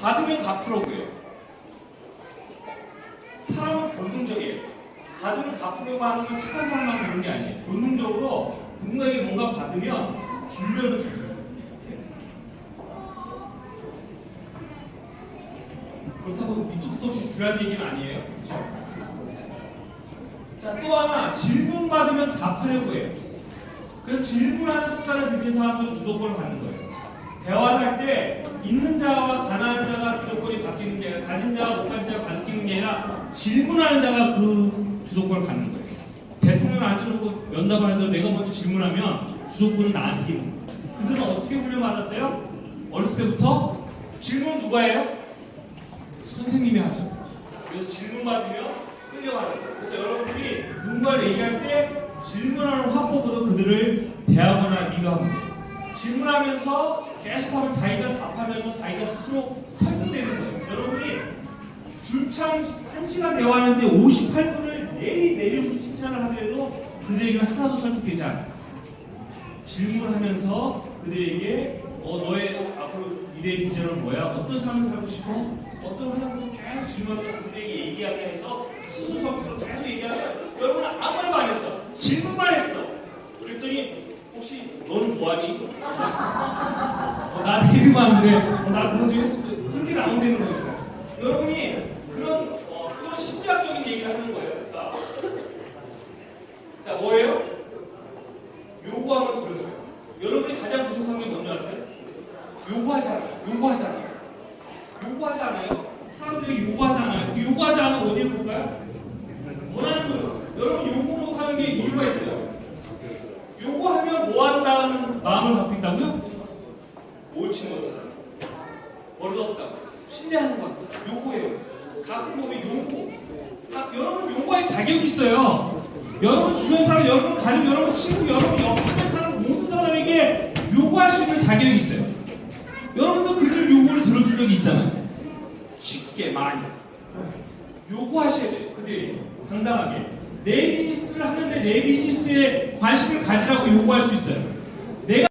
받으면 갚으라고요. 사람은 본능적이에요. 받으면 갚으려고 하는 건 착한 사람만 그런 게 아니에요. 본능적으로 누군가에게 뭔가 받으면 주려는 줘요. 그렇다고 밑도 끝도 없이 주라는 얘기는 아니에요. 그렇죠? 자, 또 하나 질문 받으면 답하려고 해요. 그래서 질문하는 습관을 들인 사람들은 주도권을 갖는 거예요. 대화를 할 때 있는 자와 가난한 자가 주도권이 바뀌는 게 아니라 가진 자와 못 가진 자가 바뀌는 게 아니라 질문하는 자가 그 주도권을 갖는 거예요. 대통령을 앉혀놓고 면담을 해서 내가 먼저 질문하면 주도권은 나한테 있는 거예요. 그들은 어떻게 훈련받았어요? 어렸을 때부터 질문 누가 해요? 선생님이 하죠. 그래서 질문 받으면 끌려가는 거예요. 그래서 여러분들이 누군가를 얘기할 때 질문하는 화법으로 그들을 대하거나 돼요. 질문하면서 계속하면 자기가 답하면서 자기가 스스로 설득되는 거예요. 여러분이 줄창 1시간 대화하는데 58분을 내리 내리고 칭찬을 하더라도 그들에게는 하나도 설득되지 않아요. 질문하면서 그들에게 어, 너의 앞으로 미래의 비전은 뭐야? 어떤 삶을 살고 싶어? 어떤 환경으로 계속 질문하면서 그들에게 얘기하게 해서 스스로 성격으로 계속 얘기하면 여러분은 아무 말도 안 했어. 질문만 했어. 그랬더니 혹시 너는 뭐하니? 어, 나 내리면 어, 나 그거 좀 했을 때 그렇게 나온다는 거죠. 여러분이 그런 어, 그런 심리학적인 얘기를 하는 거예요. 그러니까. 자 뭐예요? 요구하면 들어줘요. 여러분이 가장 부족한 게 뭔지 아세요? 요구하잖아요. 요구하잖아요. 요구하지 않아요? 사람들이 요구하지 않아요. 그 요구하지 않으면 어디를 볼까요? 원하는 거예요. 여러분 요구 못하는 게 이유가 있어요. 요구하면 뭐 한다는 마음을 갖고 있다고요? 옳지 못하다. 버릇없다. 신뢰하는 것. 요구해요. 가끔 보면 요구. 가- 여러분 요구할 자격이 있어요. 여러분 주변 사람, 여러분 가족, 여러분 친구, 여러분 옆집에 사는 모든 사람에게 요구할 수 있는 자격이 있어요. 여러분도 그들 요구를 들어준 적이 있잖아요. 쉽게 많이 요구하셔야 돼요. 그들에게 당당하게 내 비즈니스를 하는데 내 비즈니스에 관심을 가지라고 요구할 수 있어요.